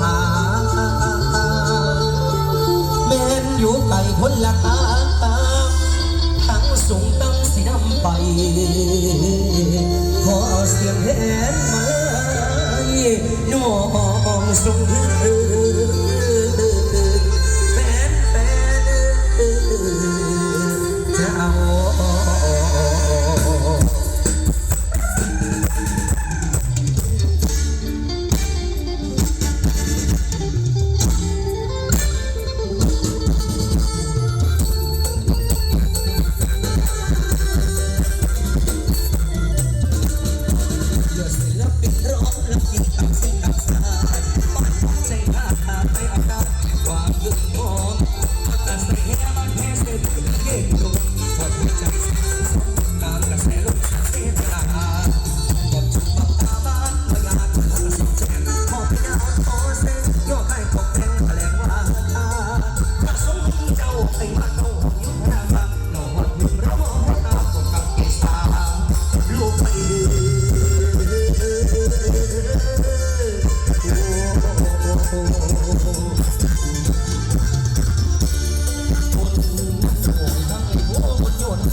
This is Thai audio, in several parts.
หาแม่นอยู่ไกลคนละทางทั้งสูงตั้งสีดำไป ขอเสียงแหนม้หนองสุงเธอ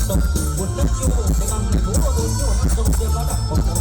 ส่งบุญนักจูในบางหัวบุญจูส่งเดียวระดับของ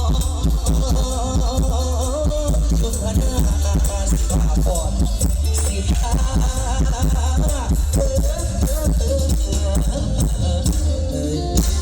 Hey.